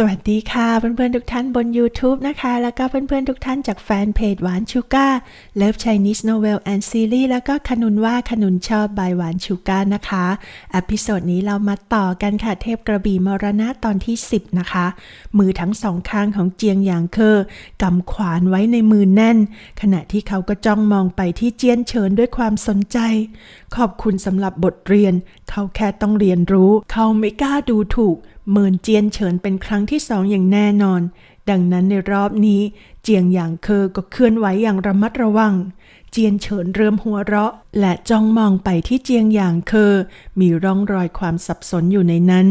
สวัสดีค่ะเพื่อนๆทุกท่านบน YouTube นะคะ แล้วก็เพื่อนๆทุกท่านจากแฟนเพจหวานชูก้า Love Chinese Novel and Series แล้วก็ขนุนว่าขนุนชอบบายหวานชูก้านะคะ อพิโซดนี้เรามาต่อกันค่ะเทพกระบี่มรณะตอนที่ 10 นะคะ มือทั้งสองข้างของเจียงหยางเคอกำขวานไว้ในมือแน่น ขณะที่เขาก็จ้องมองไปที่เจียนเฉินด้วยความสนใจ ขอบคุณสำหรับบทเรียน เขาแค่ต้องเรียนรู้ เขาไม่กล้าดูถูก เมินเจียนเฉินเป็นครั้งที่สองอย่างแน่นอน ดังนั้นในรอบนี้ เจียงหยางเคอก็เคลื่อนไหวอย่างระมัดระวัง เจียนเฉินเริ่มหัวเราะ และจ้องมองไปที่เจียงหยางเคอ มีร่องรอยความสับสนอยู่ในนั้น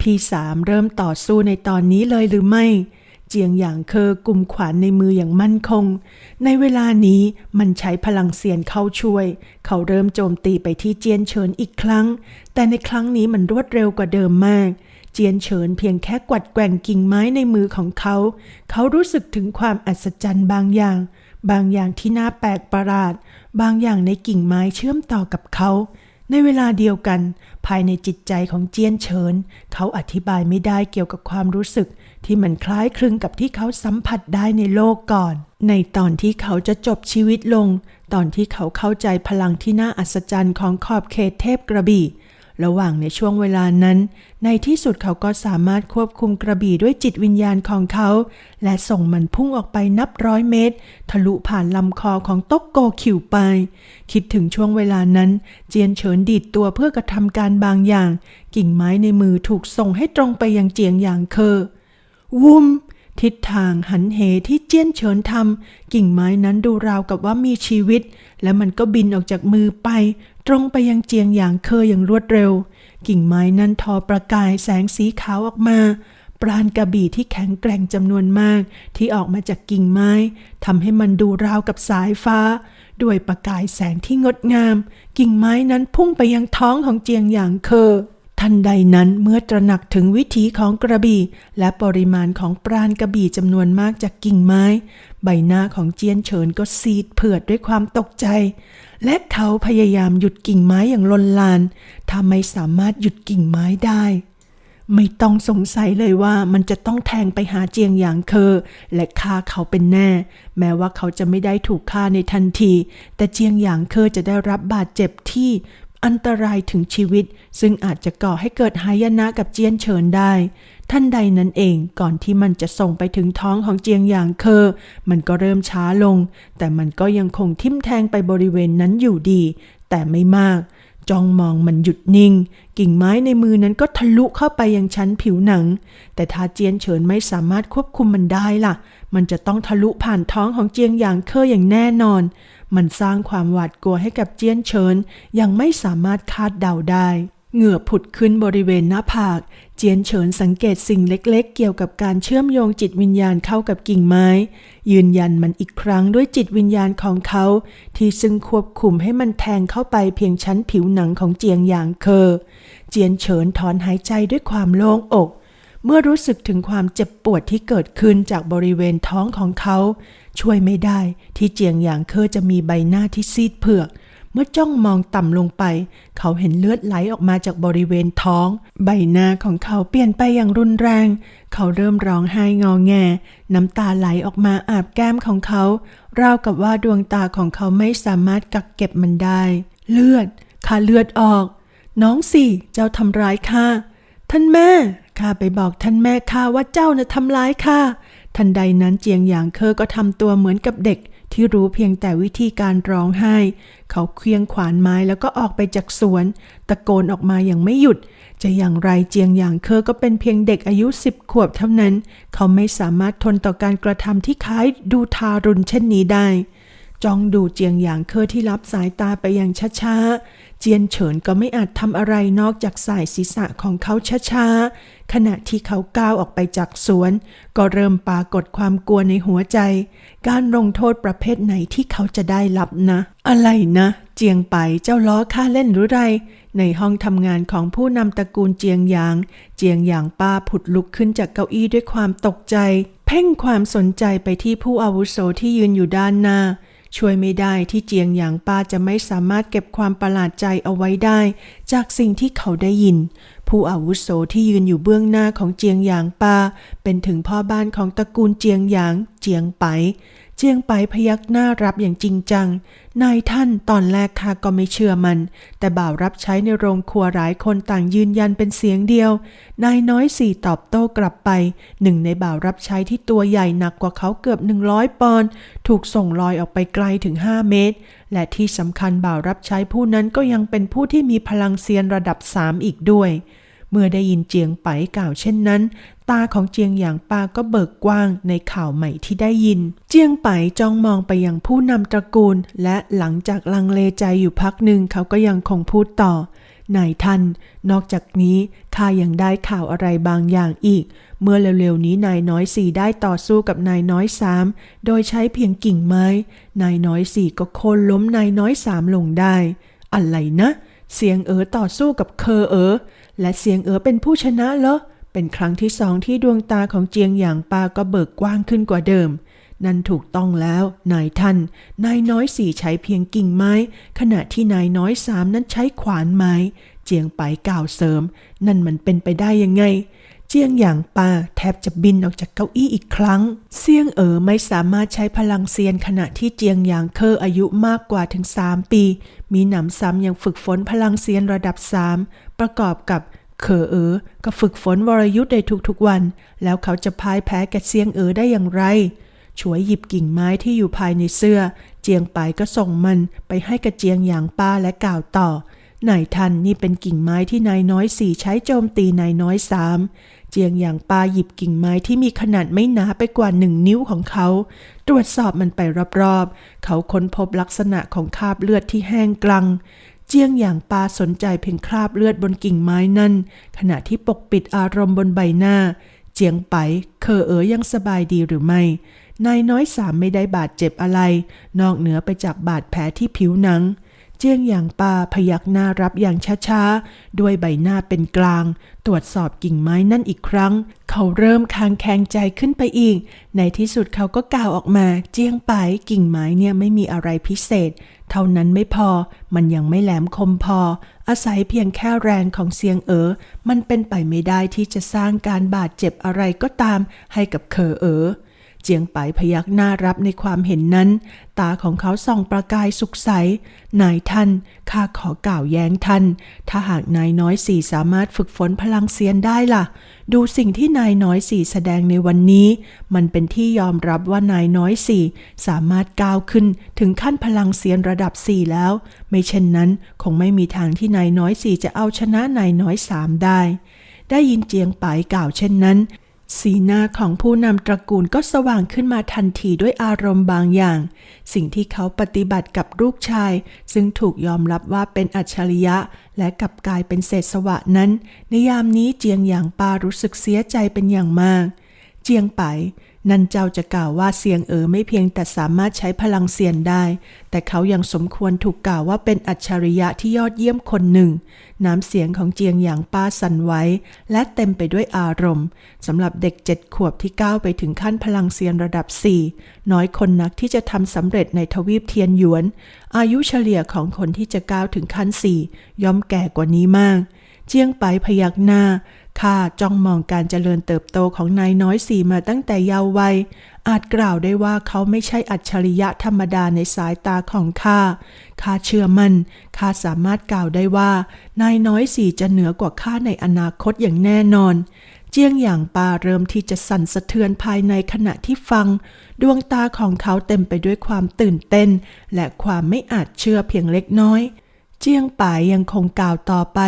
พี่สามเริ่มต่อสู้ในตอนนี้เลยหรือไม่เจียงหยางเคอกุมขวานในมืออย่างมั่นคง ในเวลานี้มันใช้พลังเสียนเข้าช่วย เขาเริ่มโจมตีไปที่เจียนเฉินอีกครั้ง แต่ในครั้งนี้มันรวดเร็วกว่าเดิมมาก เจียนเฉินเพียงแค่กวัดแกว่งกิ่งไม้ในมือของเขา เขารู้สึกถึงความอัศจรรย์บางอย่าง บางอย่างที่น่าแปลกประหลาด บางอย่างในกิ่งไม้เชื่อมต่อกับเขา ในเวลาเดียวกัน ภายในจิตใจของเจียนเฉิน เขาอธิบายไม่ได้เกี่ยวกับความรู้สึก ที่มันคล้ายคลึงกับที่เขาสัมผัสได้ในโลกก่อน ในตอนที่เขาจะจบชีวิตลง ตอนที่เขาเข้าใจพลังที่น่าอัศจรรย์ของขอบเขตเทพกระบี่ ระหว่างในช่วงเวลานั้น ในที่สุดเขาก็สามารถควบคุมกระบี่ด้วยจิตวิญญาณของเขา และส่งมันพุ่งออกไปนับร้อยเมตร ทะลุผ่านลำคอของต๊กโกขิวไป คิดถึงช่วงเวลานั้น เจียนเฉินดีดตัวเพื่อกระทำการบางอย่าง กิ่งไม้ในมือถูกส่งให้ตรงไปยังเจียงหยางเคอวุมทิศทางหันเหที่เจี้ยนเฉินทำกิ่งไม้นั้นดูราวกับว่ามีชีวิต และมันก็บินออกจากมือไป ตรงไปยังเจียงหยางเคออย่างรวดเร็ว กิ่งไม้นั้นทอประกายแสงสีขาวออกมา ปราณกระบี่ที่แข็งแกร่งจำนวนมาก ที่ออกมาจากกิ่งไม้ทำให้มันดูราวกับสายฟ้า ด้วยประกายแสงที่งดงาม กิ่งไม้นั้นพุ่งไปยังท้องของเจียงหยางเคอ ทันใดนั้นเมื่อตระหนักถึงวิถีของกระบี่ และปริมาณของปราณกระบี่จำนวนมากจากกิ่งไม้ ใบหน้าของเจียนเฉินก็ซีดเผือดด้วยความตกใจ และเขาพยายามหยุดกิ่งไม้อย่างลนลานถ้าไม่สามารถหยุดกิ่งไม้ได้ ไม่ต้องสงสัยเลยว่ามันจะต้องแทงไปหาเจียงหยางเคอ และฆ่าเขาเป็นแน่ แม้ว่าเขาจะไม่ได้ถูกฆ่าในทันที แต่เจียงหยางเคอจะได้รับบาดเจ็บที่ อันตรายถึงชีวิต ซึ่งอาจจะก่อให้เกิดหายนะกับเจียนเฉินได้ ท่านใดนั้นเองก่อนที่มันจะส่งไปถึงท้องของเจียงหยางเคอ มันก็เริ่มช้าลง แต่มันก็ยังคงทิ่มแทงไปบริเวณนั้นอยู่ดี แต่ไม่มาก จ้องมองมันหยุดนิ่ง กิ่งไม้ในมือนั้นก็ทะลุเข้าไปยังชั้นผิวหนัง แต่ถ้าเจียนเฉินไม่สามารถควบคุมมันได้ล่ะ มันจะต้องทะลุผ่านท้องของเจียงหยางเคออย่างแน่นอน มันสร้างความหวาดกลัวให้กับเจียนเฉินยังไม่สามารถคาดเดาได้เหงื่อผุดขึ้นบริเวณหน้าผาก เจียนเฉินสังเกตสิ่งเล็กๆ เกี่ยวกับการเชื่อมโยงจิตวิญญาณเข้ากับกิ่งไม้ ยืนยันมันอีกครั้งด้วยจิตวิญญาณของเขา ที่ซึ่งควบคุมให้มันแทงเข้าไปเพียงชั้นผิวหนังของเจียงหยางเคอ เจียนเฉินถอนหายใจด้วยความโล่งอก เมื่อรู้สึกถึงความเจ็บปวดที่เกิดขึ้นจากบริเวณท้องของเขา ช่วยไม่ได้ที่เจียงหยางเคอจะมีใบหน้าที่ซีดเผือก เมื่อจ้องมองต่ำลงไป เขาเห็นเลือดไหลออกมาจากบริเวณท้อง ใบหน้าของเขาเปลี่ยนไปอย่างรุนแรง เขาเริ่มร้องไห้งอแง น้ำตาไหลออกมาอาบแก้มของเขา ราวกับว่าดวงตาของเขาไม่สามารถกักเก็บมันได้ เลือดข้าเลือดออก น้องสิเจ้าทำร้ายข้า ท่านแม่ ข้าไปบอกท่านแม่ข้าว่าเจ้าน่ะทำร้ายข้า ทันใดนั้นเจียงหยางเคอก็ทำตัวเหมือนกับเด็ก ที่รู้เพียงแต่วิธีการร้องไห้ เขาเคลียงขวานไม้แล้วก็ออกไปจากสวน ตะโกนออกมาอย่างไม่หยุด จะอย่างไรเจียงหยางเคอก็เป็นเพียงเด็กอายุสิบขวบเท่านั้น เขาไม่สามารถทนต่อการกระทำที่คล้ายดูทารุณเช่นนี้ได้ จ้องดูเจียงหยางเคอที่รับสายตาไปอย่างช้าๆ เจียนเฉินก็ไม่อาจทำอะไรนอกจากสายศีรษะของเขาช้าๆ ขณะที่เขาก้าวออกไปจากสวน ก็เริ่มปรากฏความกลัวในหัวใจ การลงโทษประเภทไหนที่เขาจะได้รับนะ อะไรนะ เจียงไปเจ้าล้อข้าเล่นหรือไร ในห้องทำงานของผู้นำตระกูลเจียงหยาง เจียงหยางป้าผุดลุกขึ้นจากเก้าอี้ด้วยความตกใจ เพ่งความสนใจไปที่ผู้อาวุโสที่ยืนอยู่ด้านหน้า ช่วยไม่ได้ที่เจียงหยางป้าจะไม่สามารถเก็บความประหลาดใจเอาไว้ได้ จากสิ่งที่เขาได้ยิน ผู้อาวุโสที่ยืนอยู่เบื้องหน้าของเจียงหยางปาเป็นถึงพ่อบ้านของตระกูลเจียงหยางเจียงไป เจียงไปพยักหน้ารับอย่างจริงจัง นายท่านตอนแรกข้าก็ไม่เชื่อมัน แต่บ่าวรับใช้ในโรงครัวหลายคนต่างยืนยันเป็นเสียงเดียว นายน้อยสี่ตอบโต้กลับไป หนึ่งในบ่าวรับใช้ที่ตัวใหญ่หนักกว่าเขาเกือบ100ปอนด์ถูกส่งลอยออกไปไกลถึง5เมตร และที่สำคัญบ่าวรับใช้ผู้นั้นก็ยังเป็นผู้ที่มีพลังเซียนระดับ3อีกด้วย เมื่อได้ยินเจียงไปกล่าวเช่นนั้น ตาของเจียงหยางปาก็เบิกกว้างในข่าวใหม่ที่ได้ยิน เจียงไปจ้องมองไปยังผู้นำตระกูล และหลังจากลังเลใจอยู่พักหนึ่งเขาก็ยังคงพูดต่อนายท่าน นอกจากนี้ข้ายังได้ข่าวอะไรบางอย่างอีก เมื่อเร็วๆนี้นายน้อยสี่ได้ต่อสู้กับนายน้อยสามโดยใช้เพียงกิ่งไม้ นายน้อยสี่ก็โค่นล้มนายน้อยสามลงได้ อะไรนะ เสียงเอ๋อต่อสู้กับเคอเอ๋อ และเสียงเอ๋อเป็นผู้ชนะเหรอ เป็นครั้งที่สองที่ดวงตาของเจียงหยางปาก็เบิกกว้างขึ้นกว่าเดิม นั่นถูกต้องแล้ว นายท่าน นายน้อยสี่ใช้เพียงกิ่งไม้ ขณะที่นายน้อยสามนั้นใช้ขวานไม้ เจียงไปกล่าวเสริม นั่นมันเป็นไปได้ยังไง เจียงหยางปาแทบจะบินออกจากเก้าอี้อีกครั้ง เซียงเอ๋อไม่สามารถใช้พลังเซียนขณะที่เจียงหยางเคออายุมากกว่าถึง 3 ปี มีหนำซ้ำยังฝึกฝนพลังเซียนระดับ 3 ประกอบกับเคอเอ๋อก็ฝึกฝนวรยุทธ์ในทุกๆวัน แล้วเขาจะพ่ายแพ้แก่เซียงเอ๋อได้อย่างไรช่วยหยิบกิ่งไม้ที่อยู่ภายในเสื้อ เจียงไปก็ส่งมันไปให้กับเจียงหยางป้าและกล่าวต่อนายท่านนี่เป็นกิ่งไม้ที่นายน้อยสี่ใช้โจมตีนายน้อยสาม จียงหยางปาหยิบกิ่งไม้ที่มีขนาดไม่หนาไปกว่าหนึ่งนิ้วของเขา ตรวจสอบมันไปรอบๆ เขาค้นพบลักษณะของคราบเลือดที่แห้งกลัง เจียงหยางปาสนใจเพียงคราบเลือดบนกิ่งไม้นั่น ขณะที่ปกปิดอารมณ์บนใบหน้า เจียงไป เคอเอ๋อยังสบายดีหรือไม่ นายน้อยสามไม่ได้บาดเจ็บอะไร นอกเหนือไปจากบาดแผลที่ผิวหนังเจียงหยางปาพยักหน้ารับอย่างช้าๆ ด้วยใบหน้าเป็นกลาง ตรวจสอบกิ่งไม้นั่นอีกครั้ง เขาเริ่มคางแข็งใจขึ้นไปอีก ในที่สุดเขาก็กล่าวออกมา เจียงไปกิ่งไม้เนี่ยไม่มีอะไรพิเศษ เท่านั้นไม่พอ มันยังไม่แหลมคมพอ อาศัยเพียงแค่แรงของเสียงเอ๋อ มันเป็นไปไม่ได้ที่จะสร้างการบาดเจ็บอะไรก็ตามให้กับเคอเอ๋อ เจียงไปพยักหน้ารับในความเห็นนั้น ตาของเขาส่องประกายสุขใส นายท่าน ข้าขอกล่าวแย้งท่าน ถ้าหากนายน้อยสี่สามารถฝึกฝนพลังเซียนได้ล่ะ ดูสิ่งที่นายน้อยสี่แสดงในวันนี้ มันเป็นที่ยอมรับว่านายน้อยสี่สามารถก้าวขึ้นถึงขั้นพลังเซียนระดับสี่แล้ว ไม่เช่นนั้นคงไม่มีทางที่นายน้อยสี่จะเอาชนะนายน้อยสามได้ ได้ยินเจียงไปกล่าวเช่นนั้น สีหน้าของผู้นำตระกูลก็สว่างขึ้นมาทันทีด้วยอารมณ์บางอย่าง สิ่งที่เขาปฏิบัติกับลูกชาย ซึ่งถูกยอมรับว่าเป็นอัจฉริยะ และกลับกลายเป็นเศษสวะนั้น ในยามนี้เจียงหยางปารู้สึกเสียใจเป็นอย่างมาก เจียงไป นันเจ้าจะกล่าวว่าเสียงเอ๋อไม่เพียงแต่สามารถใช้พลังเสียนได้ แต่เขายังสมควรถูกกล่าวว่าเป็นอัจฉริยะที่ยอดเยี่ยมคนหนึ่ง น้ำเสียงของเจียงหยางป้าสั่นไหวและเต็มไปด้วยอารมณ์สำหรับเด็กเจ็ดขวบที่ก้าวไปถึงขั้นพลังเซียนระดับ4น้อยคนนักที่จะทำสำเร็จในทวีปเทียนหยวน อายุเฉลี่ยของคนที่จะก้าวถึงขั้น4ย่อมแก่กว่านี้มาก เจียงไปพยักหน้า ข้าจ้องมองการเจริญเติบโตของนายน้อยสีมาตั้งแต่เยาว์วัย อาจกล่าวได้ว่าเขาไม่ใช่อัจฉริยะธรรมดาในสายตาของข้า ข้าเชื่อมัน่น ข้าสามารถกล่าวได้ว่า นายน้อยสีจะเหนือกว่าข้าในอนาคตอย่างแน่นอน เจียงหยางปาเริ่มที่จะสั่นสะเทือนภายในขณะที่ฟัง ดวงตาของเขาเต็มไปด้วยความตื่นเต้น และความไม่อาจเชื่อเพียงเล็กน้อย เจียงป่ายยังคงกล่าวต่อไป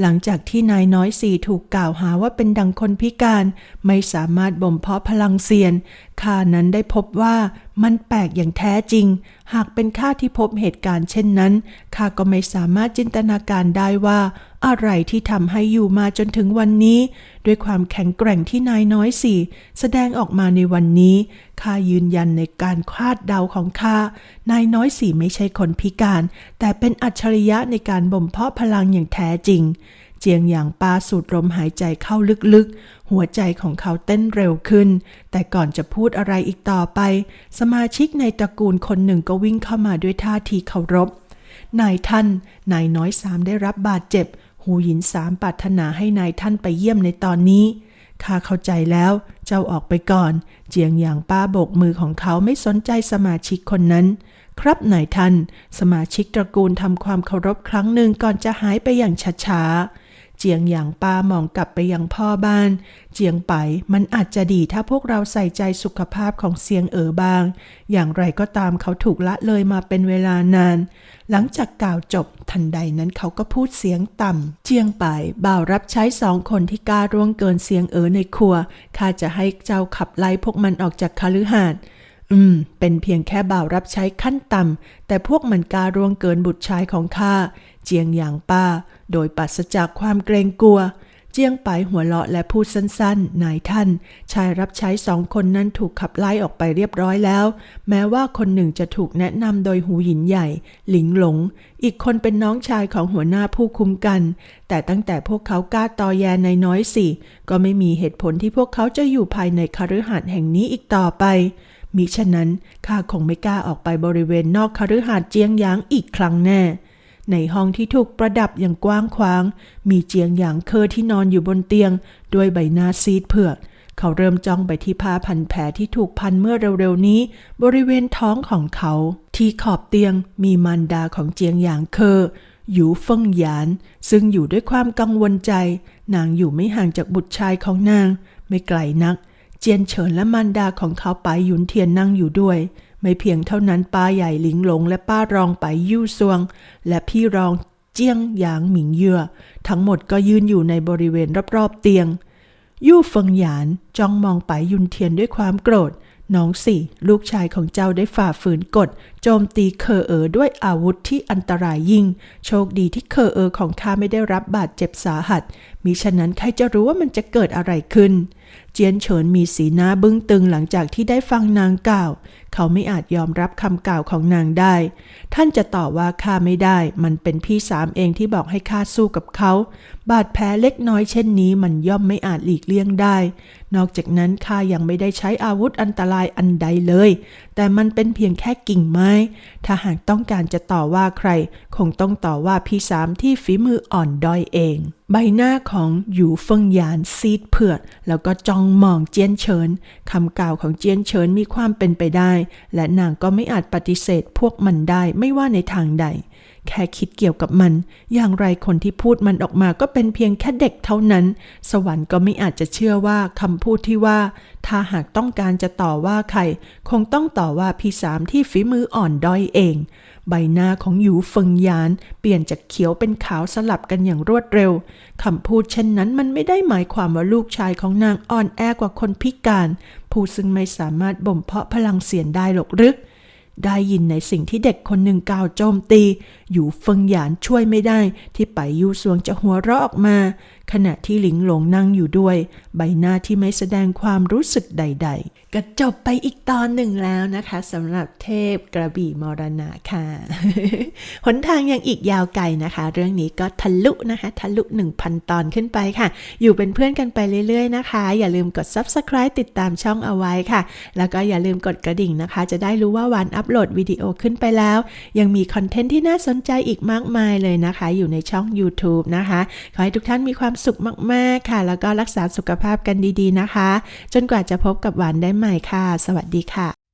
หลังจากที่นายน้อยสี่ถูกกล่าวหาว่าเป็นดังคนพิการ ไม่สามารถบ่มเพาะพลังเซียนข้านั้นได้พบว่ามันแปลกอย่างแท้จริง หากเป็นข้าที่พบเหตุการณ์เช่นนั้นข้าก็ไม่สามารถจินตนาการได้ว่า อะไรที่ทำให้อยู่มาจนถึงวันนี้ ด้วยความแข็งแกร่งที่นายน้อยสี่แสดงออกมาในวันนี้ข้ายืนยันในการคาดเดาของข้านายน้อยสี่ไม่ใช่คนพิการ แต่เป็นอัจฉริยะในการบ่มเพาะพลังอย่างแท้จริง เจียงหยางปาสูดลมหายใจเข้าลึกๆ หัวใจของเขาเต้นเร็วขึ้น แต่ก่อนจะพูดอะไรอีกต่อไป สมาชิกในตระกูลคนหนึ่งก็วิ่งเข้ามาด้วยท่าทีเคารพนายท่าน นายน้อยสามได้รับบาดเจ็บ หูหยินสามปรารถนาให้นายท่านไปเยี่ยมในตอนนี้ข้าเข้าใจแล้ว เจ้าออกไปก่อน เจียงหยางป้าโบกมือของเขาไม่สนใจสมาชิกคนนั้น ครับนายท่าน สมาชิกตระกูลทำความเคารพครั้งหนึ่งก่อนจะหายไปอย่างช้าๆ เจียงหยางป้ามองกลับไปยังพ่อบ้าน เจียงไปมันอาจจะดีถ้าพวกเราใส่ใจสุขภาพของเซียงเอ๋อบาง อย่างไรก็ตามเขาถูกละเลยมาเป็นเวลานาน หลังจากกล่าวจบทันใดนั้นเขาก็พูดเสียงต่ำเจียงไปบ่าวรับใช้สองคนที่กล้าร่วงเกินเสียงเอ๋อในครัวข้าจะให้เจ้าขับไล่พวกมันออกจากคฤหาสน์ อืม เป็นเพียงแค่บ่าวรับใช้ขั้นต่ำ แต่พวกมันการ่วงเกินบุตรชายของข้า เจียงหยางป้า โดยปราศจากความเกรงกลัว เจียงไปหัวเราะและพูดสั้นๆ นายท่าน ชายรับใช้สองคนนั้นถูกขับไล่ออกไปเรียบร้อยแล้ว แม้ว่าคนหนึ่งจะถูกแนะนำโดยหูหยินใหญ่ หลิงหลง อีกคนเป็นน้องชายของหัวหน้าผู้คุมกัน แต่ตั้งแต่พวกเขากล้าตอแยในน้อยสิก็ไม่มีเหตุผลที่พวกเขาจะอยู่ภายในคฤหาสน์แห่งนี้อีกต่อไป มิฉะนั้นข้าคงไม่กล้าออกไปบริเวณนอกคฤหาสน์เจียงหยางอีกครั้งแน่ ในห้องที่ถูกประดับอย่างกว้างขวาง มีเจียงหยางเคอที่นอนอยู่บนเตียง ด้วยใบหน้าซีดเผือกเขาเริ่มจ้องไปที่ผ้าพันแผลที่ถูกพันเมื่อเร็วๆนี้ บริเวณท้องของเขา ที่ขอบเตียงมีมารดาของเจียงหยางเคอหยูเฟิงหยาน ซึ่งอยู่ด้วยความกังวลใจ นางอยู่ไม่ห่างจากบุตรชายของนาง ไม่ไกลนัก เจียนเฉินและมารดาของเขาไปหยุนเทียนนั่งอยู่ด้วย ไม่เพียงเท่านั้นป้าใหญ่หลิงหลงและป้ารองไปยู่ซวง และพี่รองเจียงหยางหมิงเย่อ ทั้งหมดก็ยืนอยู่ในบริเวณรอบๆเตียง ยู่เฟิงหยานจ้องมองไปยุนเทียนด้วยความโกรธน้องสี่ลูกชายของเจ้าได้ฝ่าฝืนกฎ โจมตีเคอเออด้วยอาวุธที่อันตรายยิ่ง โชคดีที่เคอเออของข้าไม่ได้รับบาดเจ็บสาหัสมิฉะนั้นใครจะรู้ว่ามันจะเกิดอะไรขึ้น เจียนเฉินมีสีหน้าบึ้งตึงหลังจากที่ได้ฟังนางกล่าว เขาไม่อาจยอมรับคำกล่าวของนางได้ ท่านจะต่อว่าข้าไม่ได้ มันเป็นพี่สามเองที่บอกให้ข้าสู้กับเขา บาดแผลเล็กน้อยเช่นนี้มันย่อมไม่อาจหลีกเลี่ยงได้ นอกจากนั้นข้ายังไม่ได้ใช้อาวุธอันตรายอันใดเลย แต่มันเป็นเพียงแค่กิ่งไม้ ถ้าหากต้องการจะต่อว่าใคร คงต้องต่อว่าพี่สามที่ฝีมืออ่อนด้อยเอง ใบหน้าของหยูเฟิงหยานซีดเผือด แล้วก็จ้องมองเจียนเฉินคำกล่าวของเจียนเฉินมีความเป็นไปได้ และนางก็ไม่อาจปฏิเสธพวกมันได้ไม่ว่าในทางใด แค่คิดเกี่ยวกับมัน อย่างไรคนที่พูดมันออกมาก็เป็นเพียงแค่เด็กเท่านั้น สวรรค์ก็ไม่อาจจะเชื่อว่าคำพูดที่ว่า ถ้าหากต้องการจะต่อว่าใคร คงต้องต่อว่าพี่สามที่ฝีมืออ่อนด้อยเอง ใบหน้าของหยูเฟิงยาน เปลี่ยนจากเขียวเป็นขาวสลับกันอย่างรวดเร็วคำพูดเช่นนั้นมันไม่ได้หมายความว่าลูกชายของนางอ่อนแอกว่าคนพิการ ผู้ซึ่งไม่สามารถบ่มเพาะพลังเสียนได้หรอกหรือได้ยินในสิ่งที่เด็กคนหนึ่งกล่าวโจมตี อยู่เฟิงหยานช่วยไม่ได้ที่ไปยูสวงจะหัวเราะออกมา ขณะที่หลิงหลงนั่งอยู่ด้วย ใบหน้าที่ไม่แสดงความรู้สึกใด ๆ ก็จบไปอีกตอนหนึ่งแล้วนะคะสำหรับเทพกระบี่มรณะค่ะ หนทางยังอีกยาวไกลนะคะ เรื่องนี้ก็ทะลุนะคะ ทะลุ 1,000 ตอนขึ้นไปค่ะ อยู่เป็นเพื่อนกันไปเรื่อยๆนะคะ อย่าลืมกด Subscribe ติดตามช่องเอาไว้ค่ะ แล้วก็อย่าลืมกดกระดิ่งนะคะ จะได้รู้ว่าวันอัปโหลดวิดีโอขึ้นไปแล้ว ยังมีคอนเทนต์ที่น่าสนใจอีกมากมายเลยนะคะ อยู่ในช่อง YouTube นะคะ ขอให้ทุกท่านมีความสุขมากๆค่ะ แล้วก็รักษาสุขภาพกันดีๆนะคะ จนกว่าจะพบกับหวานได้ใหม่ค่ะ สวัสดีค่ะ